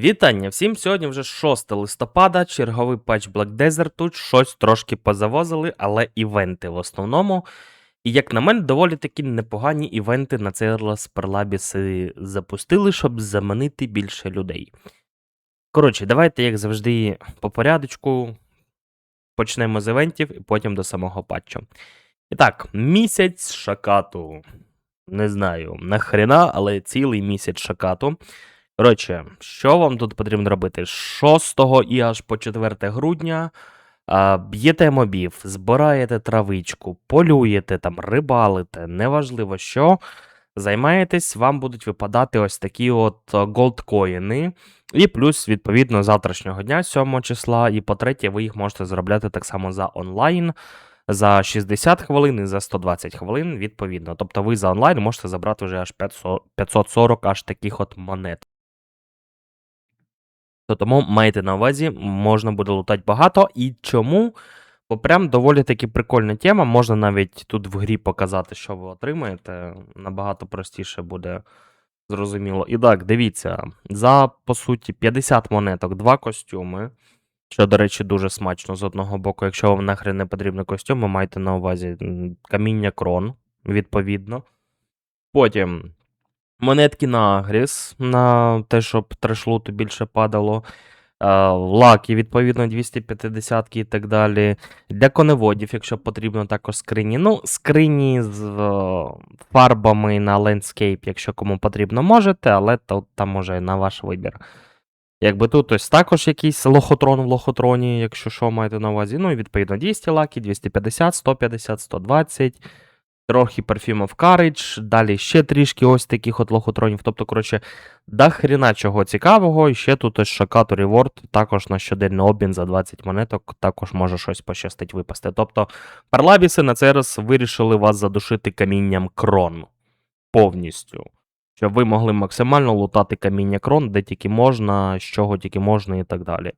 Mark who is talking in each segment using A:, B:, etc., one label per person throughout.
A: Вітання всім! Сьогодні вже 6 листопада, черговий патч Black Desert. Тут щось трошки позавозили, але івенти в основному. І як на мене, доволі такі непогані івенти на цей Перлабіси запустили, щоб заманити більше людей. Коротше, давайте, як завжди, по порядочку. Почнемо з івентів і потім до самого патчу. І так, місяць шакату. Не знаю, нахрена, але цілий місяць шакату. Коротше, що вам тут потрібно робити? З 6 і аж по 4 грудня б'єте мобів, збираєте травичку, полюєте там, рибалите, неважливо що. Займаєтесь, вам будуть випадати ось такі от голдкоїни. І плюс, відповідно, завтрашнього дня, 7 числа, і по третє, ви їх можете заробляти так само за онлайн. За 60 хвилин і за 120 хвилин, відповідно. Тобто ви за онлайн можете забрати вже аж 500 540 аж таких от монет. То тому майте на увазі, можна буде лутати багато. І чому? Бо прям доволі таки прикольна тема. Можна навіть тут в грі показати, що ви отримаєте. Набагато простіше буде зрозуміло. І так, дивіться, за по суті 50 монеток, два костюми. Що, до речі, дуже смачно з одного боку. Якщо вам нахрен не потрібні костюми, майте на увазі каміння крон, відповідно. Потім монетки на агріс, на те, щоб трешлуту більше падало. Е, Лаки, відповідно, 250 і так далі. Для коневодів, якщо потрібно, також скрині. Ну, скрині з е, фарбами на лендскейп, якщо кому потрібно, можете, але то там уже на ваш вибір. Якби тут ось також якийсь лохотрон в лохотроні, якщо що маєте на увазі. Ну і відповідно 200 лаки, 250, 150, 120, трохи Perfume of Courage, далі ще трішки ось таких от лохотронів. Тобто, коротше, да хріна чого цікавого. І ще тут ось Шакату Reward, також на щоденний обмін за 20 монеток, також може щось пощастить випасти. Тобто, парлабіси на цей раз вирішили вас задушити камінням крон повністю щоб ви могли максимально лутати каміння крон, де тільки можна, з чого тільки можна і так далі.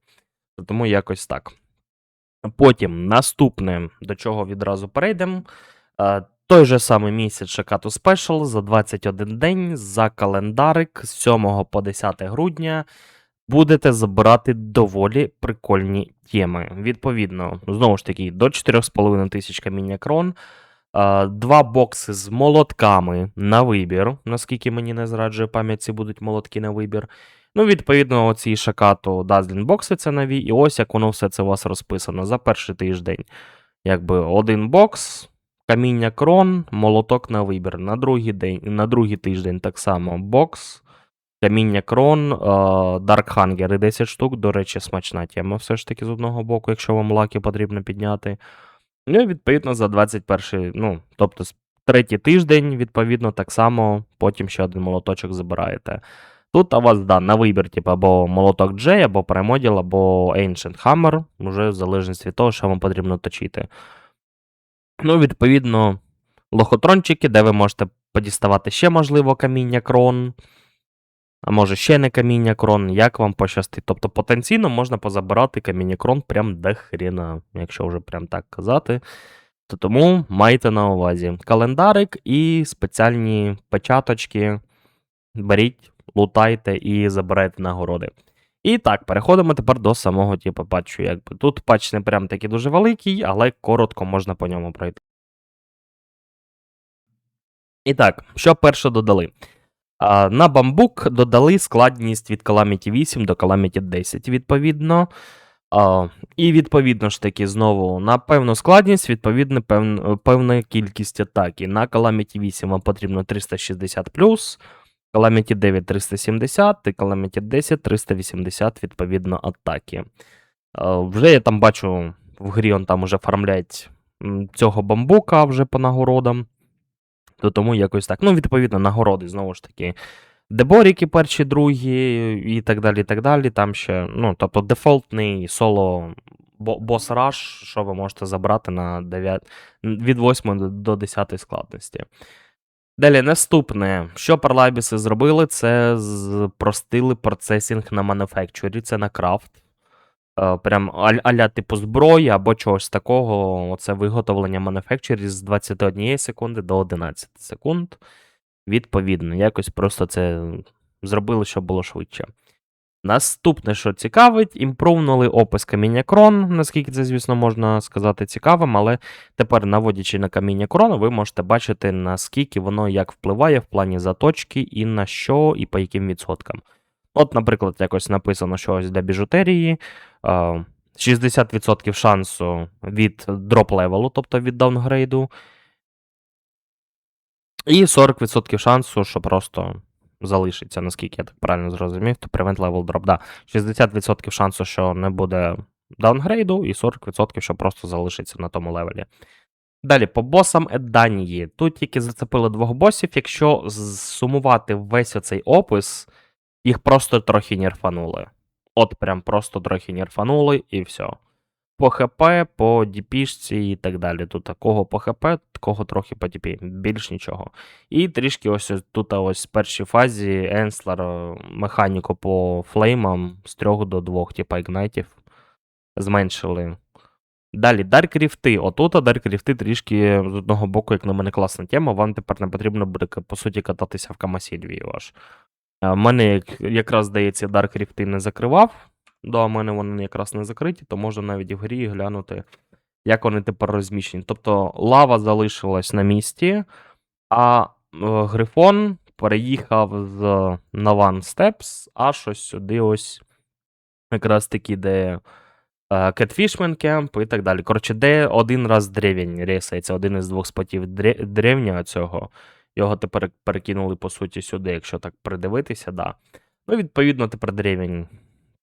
A: Тому якось так. Потім наступне, до чого відразу перейдемо. Той же самий місяць Шакату Special за 21 день за календарик з 7 по 10 грудня будете забирати доволі прикольні теми. Відповідно, знову ж таки, до 4,5 тисяч каміння крон. Два бокси з молотками на вибір, наскільки мені не зраджує пам'ять, ці будуть молотки на вибір. Ну, відповідно, оці шакату Dazzling бокси це нові, і ось як воно все це у вас розписано за перший тиждень. Якби один бокс, каміння крон, молоток на вибір. На другий день, на другий тиждень так само бокс, каміння крон, Dark і 10 штук. До речі, смачна тема все ж таки з одного боку, якщо вам лаки потрібно підняти. Ну, і відповідно, за 21, ну, тобто, третій тиждень, відповідно, так само потім ще один молоточок забираєте. Тут у вас, да, на вибір, типу, або молоток J, або Primordial, або Ancient Hammer, вже в залежності від того, що вам потрібно точити. Ну, відповідно, лохотрончики, де ви можете подіставати ще, можливо, каміння крон. А може ще не каміння крон, як вам пощастить. Тобто потенційно можна позабирати каміння крон прям до хріна, якщо вже прям так казати. То тому майте на увазі календарик і спеціальні печаточки. Беріть, лутайте і забирайте нагороди. І так, переходимо тепер до самого типу патчу. Якби. Тут патч не прям такий дуже великий, але коротко можна по ньому пройти. І так, що перше додали? А, На бамбук додали складність від Calamity 8 до Calamity 10, відповідно. А, І відповідно ж таки, знову на певну складність, відповідно, певн, певна кількість атаки. На Calamity 8 вам потрібно 360, Calamity 9 370 і Calamity 10 380, відповідно, атаки. Вже я там бачу, в грі он там уже фармлять цього бамбука вже по нагородам. То тому якось так. Ну, відповідно, нагороди, знову ж таки. Деборіки перші, другі, і так далі. і так далі. Там ще, ну, тобто, дефолтний соло бос раш, що ви можете забрати на 9, від 8 до 10 складності. Далі, наступне, що парлабіси зробили, це спростили процесінг на мануфекчурі, це на крафт. Е, Прям аля типу зброї або чогось такого. Оце виготовлення мануфекчурі з 21 секунди до 11 секунд. Відповідно, якось просто це зробили, щоб було швидше. Наступне, що цікавить, імпровнули опис каміння крон, наскільки це, звісно, можна сказати цікавим, але тепер, наводячи на каміння крон, ви можете бачити, наскільки воно як впливає в плані заточки і на що, і по яким відсоткам. От, наприклад, якось написано, що ось для біжутерії. е, 60% шансу від дроп левелу, тобто від даунгрейду. І 40% шансу, що просто залишиться, наскільки я так правильно зрозумів, то prevent level drop. Да. 60% шансу, що не буде даунгрейду, і 40%, що просто залишиться на тому левелі. Далі, по босам Еданії. Тут тільки зацепили двох босів. Якщо зсумувати весь оцей опис, їх просто трохи нерфанули. От прям просто трохи нерфанули і все. По ХП, по діпішці і так далі. Тут такого по ХП, такого трохи по діпі. Більш нічого. І трішки ось тут ось в першій фазі Енслер е, механіку по флеймам з 3 до 2, типа ігнайтів, зменшили. Далі, Dark Ріфти. Отут Dark Ріфти трішки з одного боку, як на мене, класна тема. Вам тепер не потрібно буде, по суті, кататися в Камасільвії ваш. У мене якраз, здається, Dark Ріфти не закривав. У мене вони якраз не закриті, то можна навіть в грі глянути, як вони тепер розміщені. Тобто лава залишилась на місці, а е, Грифон переїхав з Наван Steps аж ось сюди ось якраз таки, де Catfishman Camp і так далі. Коротше, де один раз древень рейсається, один із двох спотів дре- древня цього. Його тепер перекинули, по суті, сюди, якщо так придивитися, да. Ну, відповідно, тепер древень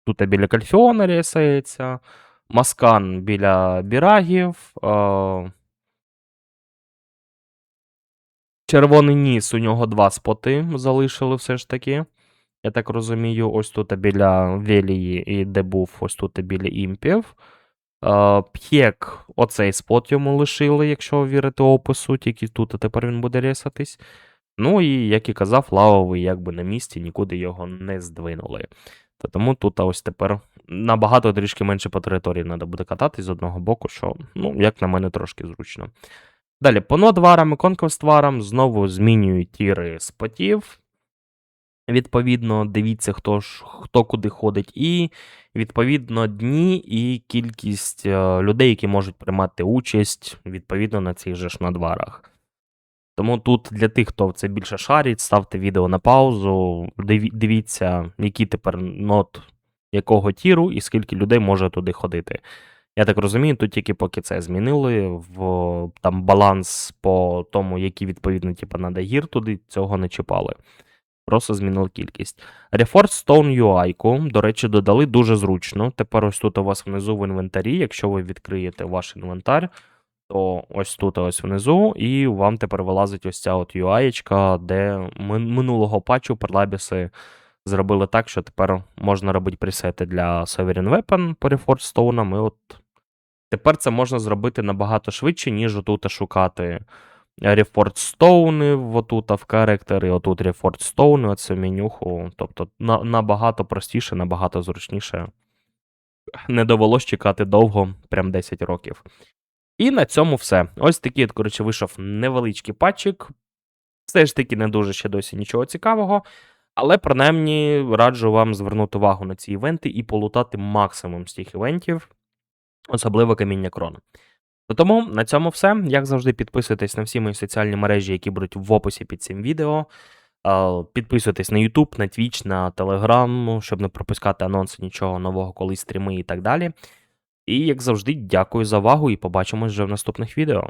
A: тут біля Кальфіона рейсається, Маскан біля Бірагів. Е- Червоний ніс, у нього два споти залишили все ж таки. Я так розумію, ось тут біля Велії, і де був ось тут біля імпів. Е, П'єк, оцей спот йому лишили, якщо вірити опису, тільки тут тепер він буде ресатись. Ну і, як і казав, лавовий якби на місці, нікуди його не здвинули. Тому тут ось тепер набагато трішки менше по території треба буде кататись з одного боку, що, ну, як на мене, трошки зручно. Далі, по нодварам і конквестварам знову змінюють тіри спотів. Відповідно, дивіться, хто ж хто куди ходить, і відповідно дні і кількість е, людей, які можуть приймати участь відповідно на цих же ж надварах. Тому тут для тих, хто це більше шарить, ставте відео на паузу, дивіться, які тепер нот якого тіру і скільки людей може туди ходити. Я так розумію, тут тільки поки це змінили, в там баланс по тому, які відповідно типу, надо гір туди, цього не чіпали. Просто змінили кількість. Reforged Stone UI, до речі, додали дуже зручно. Тепер ось тут у вас внизу в інвентарі, якщо ви відкриєте ваш інвентар, то ось тут ось внизу, і вам тепер вилазить ось ця от UI, де минулого патчу перлабіси зробили так, що тепер можна робити пресети для Sovereign Weapon по Reforged Stone, і от тепер це можна зробити набагато швидше, ніж отут шукати Reforged Stone, отут в характері, отут Reforged Stone, оце менюху. Тобто на, набагато простіше, набагато зручніше. Не довелось чекати довго, прям 10 років. І на цьому все. Ось такий, от, коротше, вийшов невеличкий патчик. Все ж таки, не дуже ще досі нічого цікавого. Але принаймні раджу вам звернути увагу на ці івенти і полутати максимум з тих івентів, особливо каміння крон. Тому на цьому все. Як завжди, підписуйтесь на всі мої соціальні мережі, які будуть в описі під цим відео. Підписуйтесь на YouTube, на Twitch, на Telegram, щоб не пропускати анонси нічого нового, коли стріми і так далі. І як завжди, дякую за увагу і побачимось вже в наступних відео.